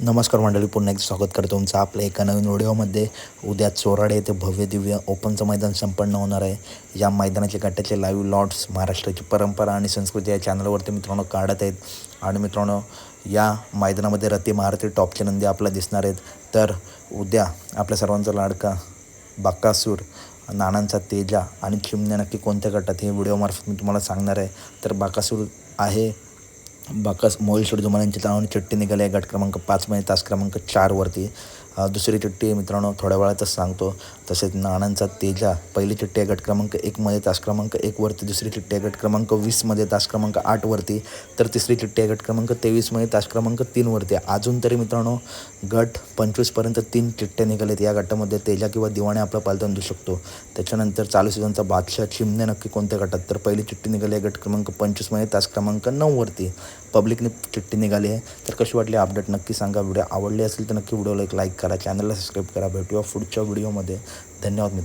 नमस्कार मंडळी पुन्हा एक स्वागत करतो तुमचं आपल्या एका नवीन व्हिडिओमध्ये. उद्या चोराडे येथे भव्य दिव्य ओपनचं मैदान संपन्न होणार आहे. या मैदानाचे गटाचे लाईव्ह लॉर्ड्स महाराष्ट्राची परंपरा आणि संस्कृती या चॅनलवरती मित्रांनो काढत आहेत. आणि मित्रांनो या मैदानामध्ये रती महारती टॉपचे नंदी आपल्याला दिसणार आहेत. तर उद्या आपल्या सर्वांचा लाडका बाकासूर नानांचा तेजा आणि चिमण्या नक्की कोणत्या गटात हे व्हिडिओमार्फत मी तुम्हाला सांगणार आहे. तर बाकासूर आहे बाकस मोहिल शेडजुमान यांची नावाने चट्टी निघाली आहे गट क्रमांक पाचमध्ये तास क्रमांक चारवरती दुसरी चिठ्ठी मित्रांनो थोड्या वेळातच सांगतो. तसेच नाणांचा तेजा पहिली चिठ्ठी आहे गट क्रमांक एकमध्ये तास क्रमांक एकवरती दुसरी चिठ्ठी आहे गट क्रमांक वीसमध्ये तास क्रमांक आठवरती तर तिसरी चिठ्ठी आहे गट क्रमांक तेवीसमध्ये तास क्रमांक तीनवरती अजून तरी मित्रांनो गट पंचवीसपर्यंत तीन चिठ्ठ्या निघालेत. या गटामध्ये तेजा किंवा दिवाणे आपला पालतन देऊ शकतो. त्याच्यानंतर चालू सीझनचा बादशाह चिमणे नक्की कोणत्या गटात? तर पहिली चिठ्ठी निघाली आहे गट क्रमांक पंचवीसमध्ये तास क्रमांक नऊवरती पब्लिकने चिठ्ठी निघाली आहे. तर कशी वाटली अपडेट नक्की सांगा. व्हिडिओ आवडली असेल तर नक्की व्हिडिओला एक लाईक करा. चॅनलला सबस्क्राईब करा. भेटूया पुढच्या व्हिडिओमध्ये धन्यवाद मित्र